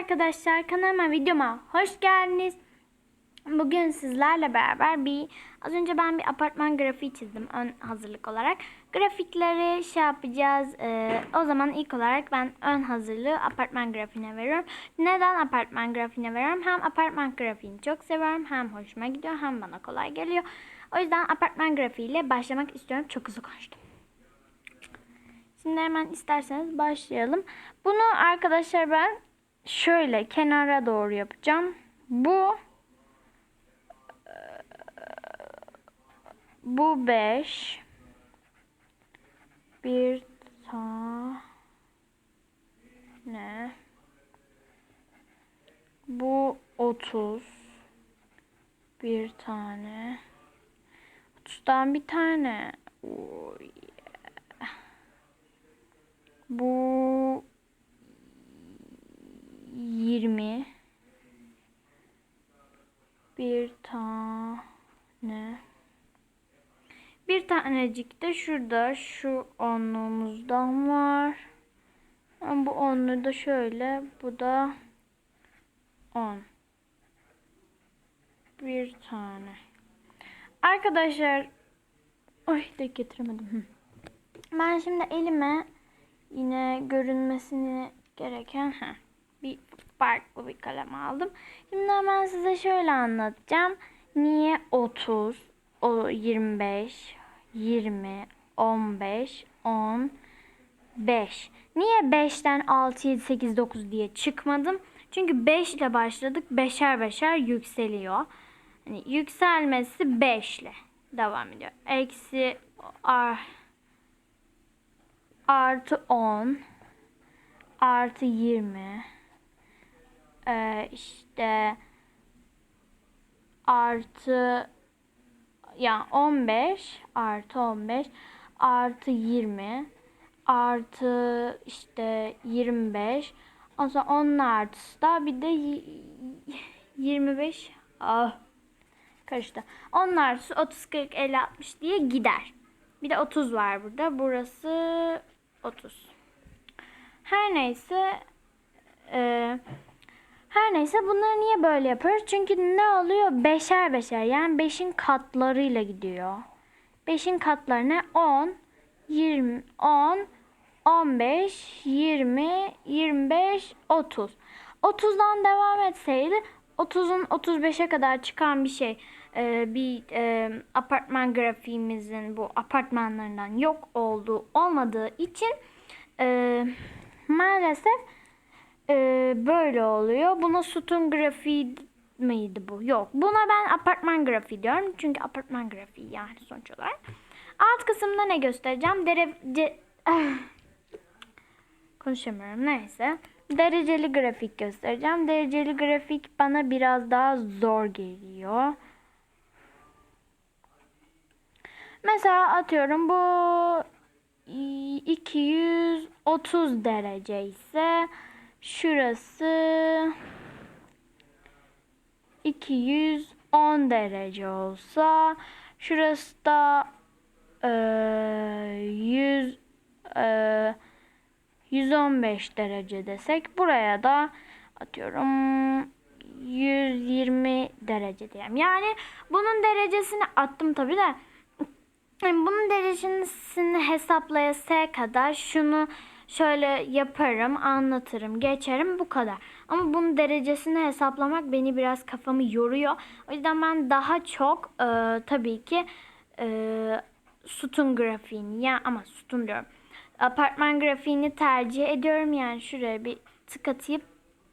arkadaşlar kanalıma videoma hoş geldiniz. Bugün sizlerle beraber bir az önce ben bir apartman grafiği çizdim ön hazırlık olarak. Grafikleri şey yapacağız. Ee, o zaman ilk olarak ben ön hazırlığı apartman grafiğine veriyorum. Neden apartman grafiğine veriyorum? Hem apartman grafiğini çok seviyorum hem hoşuma gidiyor hem bana kolay geliyor. O yüzden apartman grafiğiyle başlamak istiyorum. Çok hızlı konuştum. Şimdi hemen isterseniz başlayalım. Bunu arkadaşlar ben şöyle kenara doğru yapacağım. Bu bu 5 bir tane. Bu 30 bir tane. 30'dan bir tane. Oy. Bu 20 bir tane bir tanecik de şurada. Şu onluğumuzdan var. Ama bu onlu da şöyle. Bu da 10 bir tane. Arkadaşlar oy de getiremedim. Ben şimdi elime yine görünmesini gereken heh, bir farklı bir kalem aldım. Şimdi hemen size şöyle anlatacağım. Niye 30, o 25, 20, 15, 10, 5. Niye 5'ten 6, 7, 8, 9 diye çıkmadım? Çünkü 5 ile başladık. Beşer beşer yükseliyor. Hani yükselmesi 5 ile devam ediyor. Eksi ar, artı 10 artı 20 ee, işte artı yani 15 artı 15 artı 20 artı işte 25 o zaman onun artısı da bir de y- 25 ah karıştı. Onun artısı 30 40 50 60 diye gider. Bir de 30 var burada. Burası 30. Her neyse eee her neyse bunları niye böyle yapıyoruz? Çünkü ne oluyor? Beşer beşer yani beşin katlarıyla gidiyor. Beşin katları ne? 10, 20, 10, 15, 20, 25, 30. 30'dan devam etseydi 30'un 35'e kadar çıkan bir şey e, bir e, apartman grafiğimizin bu apartmanlarından yok olduğu olmadığı için e, maalesef ee, böyle oluyor. Buna sütun grafiği miydi bu? Yok. Buna ben apartman grafiği diyorum. Çünkü apartman grafiği yani sonuç olarak. Alt kısımda ne göstereceğim? Derece... Konuşamıyorum. Neyse. Dereceli grafik göstereceğim. Dereceli grafik bana biraz daha zor geliyor. Mesela atıyorum bu 230 derece ise şurası 210 derece olsa şurası da e, 100 e, 115 derece desek buraya da atıyorum 120 derece diyelim. Yani bunun derecesini attım tabi de bunun derecesini hesaplayasaya kadar şunu şöyle yaparım, anlatırım, geçerim bu kadar. Ama bunun derecesini hesaplamak beni biraz kafamı yoruyor. O yüzden ben daha çok e, tabii ki e, sütun grafiğini ya ama sütun diyorum. Apartman grafiğini tercih ediyorum. Yani şuraya bir tık atayım.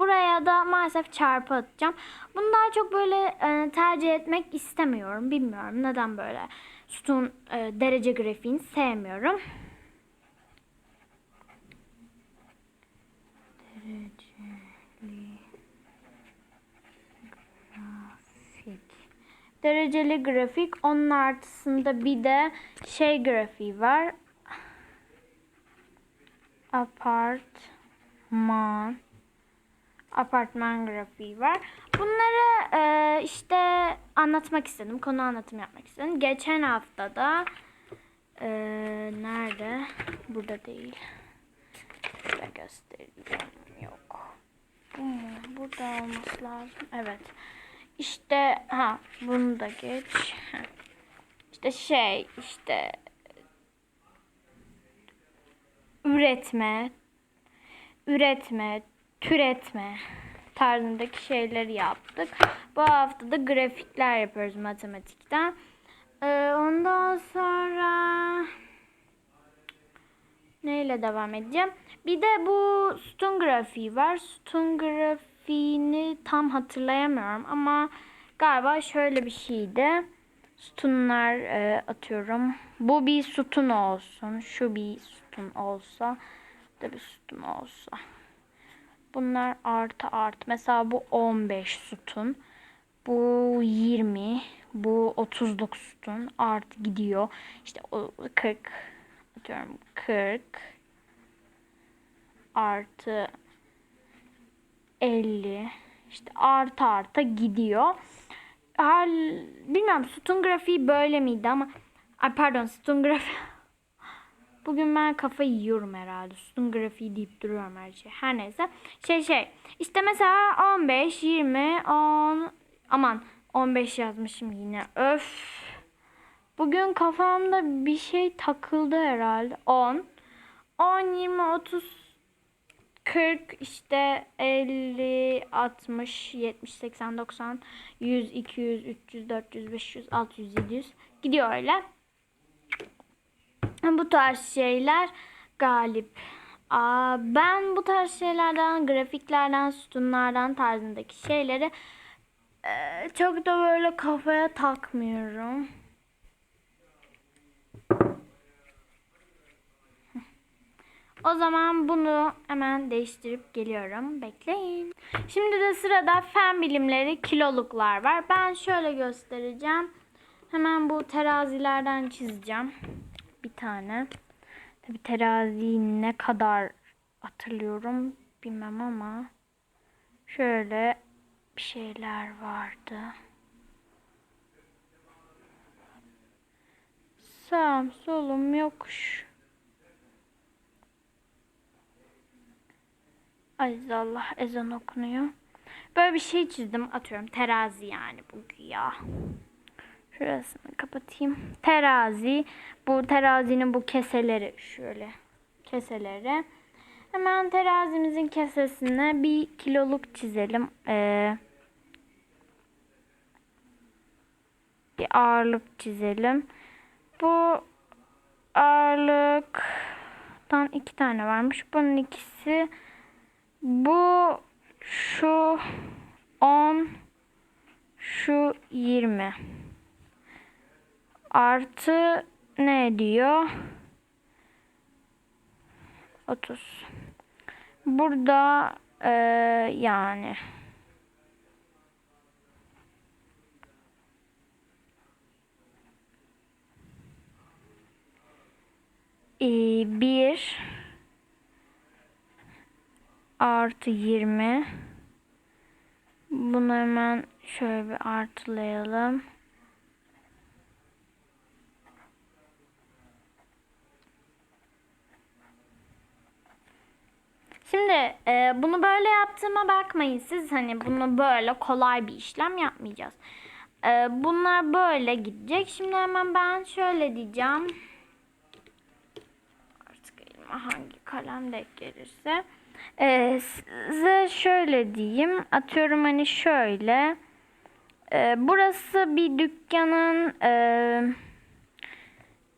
Buraya da maalesef çarpı atacağım. Bunu daha çok böyle e, tercih etmek istemiyorum. Bilmiyorum neden böyle sütun e, derece grafiğini sevmiyorum. Dereceli grafik. Dereceli grafik. Onun artısında bir de şey grafiği var. Apartman. Apartman grafiği var. Bunları e, işte anlatmak istedim. Konu anlatım yapmak istedim. Geçen haftada e, nerede? Burada değil. Şöyle göstereceğim. Yok. Mu? burada olması lazım. Evet. İşte ha bunu da geç. İşte şey işte üretme, üretme, türetme tarzındaki şeyleri yaptık. Bu hafta da grafikler yapıyoruz matematikten. Ee, ondan sonra neyle devam edeceğim? Bir de bu sütun grafiği var. Sütun grafiğini tam hatırlayamıyorum ama galiba şöyle bir şeydi. Sütunlar e, atıyorum. Bu bir sütun olsun. Şu bir sütun olsa. Da bir sütun olsa. Bunlar artı artı. Mesela bu 15 sütun. Bu 20. Bu 39 sütun. Artı gidiyor. İşte o 40. Atıyorum 40. Artı 50. İşte artı artı gidiyor. Hal, bilmiyorum sütun grafiği böyle miydi ama ay pardon sütun grafiği Bugün ben kafayı yiyorum herhalde. Sütun grafiği deyip duruyorum her şey. Her neyse. Şey şey. İşte mesela 15, 20, 10. Aman 15 yazmışım yine. Öf. Bugün kafamda bir şey takıldı herhalde. 10. 10, 20, 30, 40 işte 50, 60, 70, 80, 90, 100, 200, 300, 400, 500, 600, 700 gidiyor öyle. Bu tarz şeyler galip. Aa, ben bu tarz şeylerden, grafiklerden, sütunlardan tarzındaki şeyleri çok da böyle kafaya takmıyorum. O zaman bunu hemen değiştirip geliyorum. Bekleyin. Şimdi de sırada fen bilimleri kiloluklar var. Ben şöyle göstereceğim. Hemen bu terazilerden çizeceğim. Bir tane. Tabi terazi ne kadar hatırlıyorum bilmem ama şöyle bir şeyler vardı. Sağım solum yokuş. Aziz Allah ezan okunuyor. Böyle bir şey çizdim atıyorum terazi yani bu ya. Şurasını kapatayım. Terazi. Bu terazinin bu keseleri şöyle keseleri. Hemen terazimizin kesesine bir kiloluk çizelim. Ee, bir ağırlık çizelim. Bu ağırlıktan iki tane varmış. Bunun ikisi bu şu 10 şu 20 artı ne diyor? 30. Burada e, yani e, bir artı 20 bunu hemen şöyle bir artılayalım. Şimdi e, bunu böyle yaptığıma bakmayın siz hani bunu böyle kolay bir işlem yapmayacağız. E, bunlar böyle gidecek. Şimdi hemen ben şöyle diyeceğim. Artık elime hangi kalem denk gelirse. E, size şöyle diyeyim. Atıyorum hani şöyle. E, burası bir dükkanın e,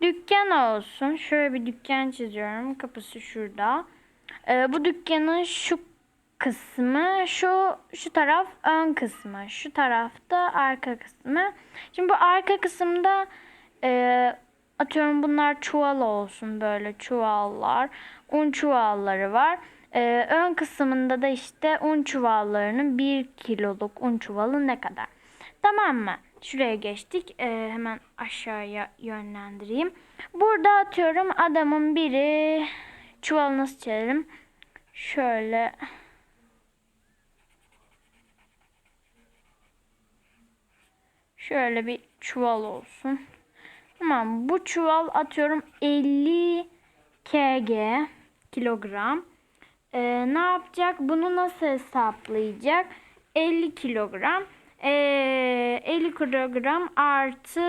dükkan olsun. Şöyle bir dükkan çiziyorum. Kapısı şurada. Ee, bu dükkanın şu kısmı, şu şu taraf ön kısmı, şu tarafta arka kısmı. Şimdi bu arka kısımda e, atıyorum bunlar çuval olsun böyle çuvallar, un çuvalları var. E, ön kısmında da işte un çuvallarının bir kiloluk un çuvalı ne kadar? Tamam mı? Şuraya geçtik. E, hemen aşağıya yönlendireyim. Burada atıyorum adamın biri çuval nasıl çevirelim? Şöyle şöyle bir çuval olsun. Tamam bu çuval atıyorum 50 kg kilogram. Ee, ne yapacak? Bunu nasıl hesaplayacak? 50 kilogram. Ee, 50 kilogram artı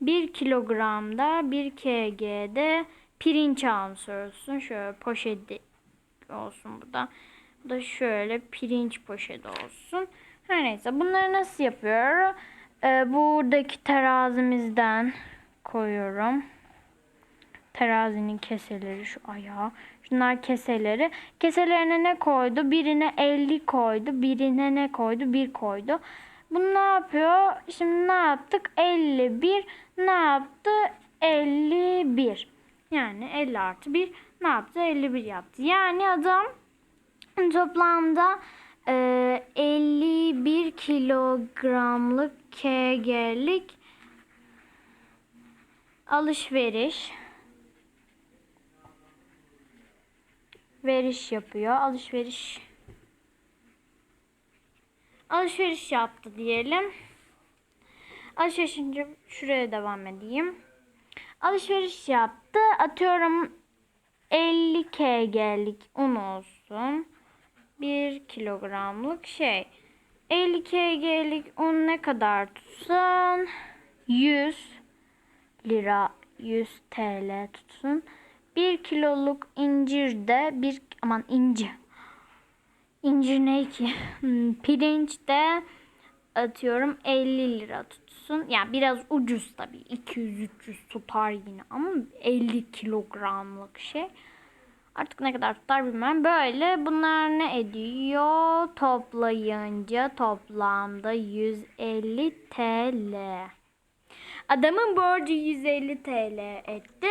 1 kilogramda 1 kg'de pirinç almış olsun. Şöyle poşeti olsun bu da. Bu da şöyle pirinç poşeti olsun. Her neyse bunları nasıl yapıyor? Ee, buradaki terazimizden koyuyorum. Terazinin keseleri şu ayağı. Şunlar keseleri. Keselerine ne koydu? Birine 50 koydu. Birine ne koydu? 1 koydu. Bu ne yapıyor? Şimdi ne yaptık? 51. Ne yaptı? 51. Yani 50 artı 1 ne yaptı? 51 yaptı. Yani adam toplamda e, 51 kilogramlık kg'lik alışveriş veriş yapıyor. Alışveriş alışveriş yaptı diyelim. Alışverişince şuraya devam edeyim. Alışveriş yaptı. Atıyorum 50 kg'lik un olsun. 1 kilogramlık şey. 50 kg'lik un ne kadar tutsun? 100 lira 100 TL tutsun. 1 kiloluk incir de bir aman inci. İncir ne ki? Hmm, Pirinç de atıyorum 50 lira tutsun. Yani biraz ucuz tabii. 200-300 tutar yine ama 50 kilogramlık şey. Artık ne kadar tutar bilmem. Böyle bunlar ne ediyor? Toplayınca toplamda 150 TL. Adamın borcu 150 TL etti.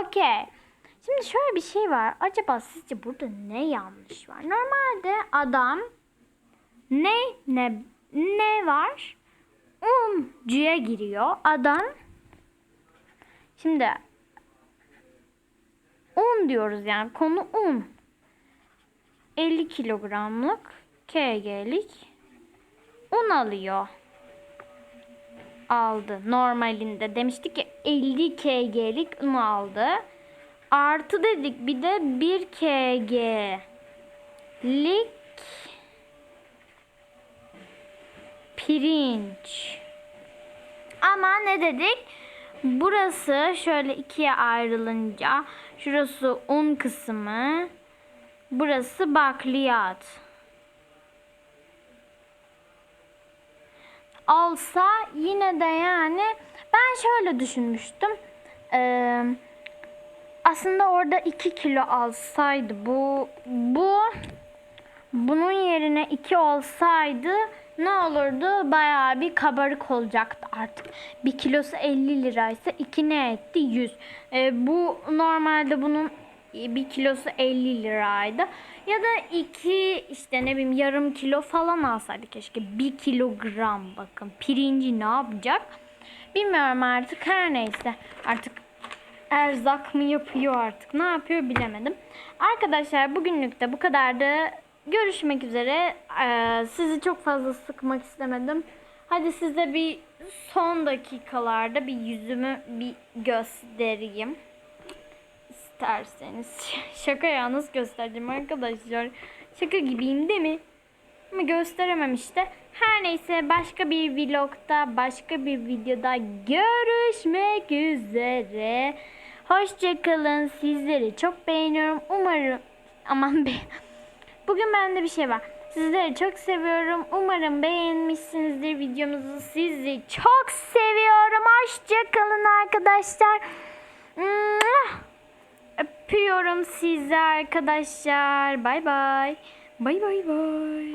Okey. Şimdi şöyle bir şey var. Acaba sizce burada ne yanlış var? Normalde adam ne ne ne var? Uncuya giriyor. Adam şimdi un diyoruz yani konu un. 50 kilogramlık kg'lik un alıyor. Aldı. Normalinde demiştik ki 50 kg'lik un aldı. Artı dedik bir de 1 kg'lik pirinç. Ama ne dedik? Burası şöyle ikiye ayrılınca şurası un kısmı, burası bakliyat. Olsa yine de yani ben şöyle düşünmüştüm. Ee, aslında orada 2 kilo alsaydı bu bu bunun yerine 2 olsaydı ne olurdu? Bayağı bir kabarık olacaktı artık. 1 kilosu 50 liraysa 2 ne etti? 100. Ee, bu normalde bunun 1 kilosu 50 liraydı. Ya da 2 işte ne bileyim yarım kilo falan alsaydı keşke. 1 kilogram bakın. Pirinci ne yapacak? Bilmiyorum artık her neyse. Artık erzak mı yapıyor artık ne yapıyor bilemedim. Arkadaşlar bugünlük de bu kadardı. Görüşmek üzere. Ee, sizi çok fazla sıkmak istemedim. Hadi size bir son dakikalarda bir yüzümü bir göstereyim. İsterseniz. Şaka yalnız göstereceğim arkadaşlar. Şaka gibiyim değil mi? Ama gösteremem işte. Her neyse başka bir vlogda, başka bir videoda görüşmek üzere. Hoşçakalın. Sizleri çok beğeniyorum. Umarım aman be. Bugün bende bir şey var. Sizleri çok seviyorum. Umarım beğenmişsinizdir videomuzu. Sizi çok seviyorum. Hoşçakalın arkadaşlar. Öpüyorum sizi arkadaşlar. Bay bay. Bay bay bay.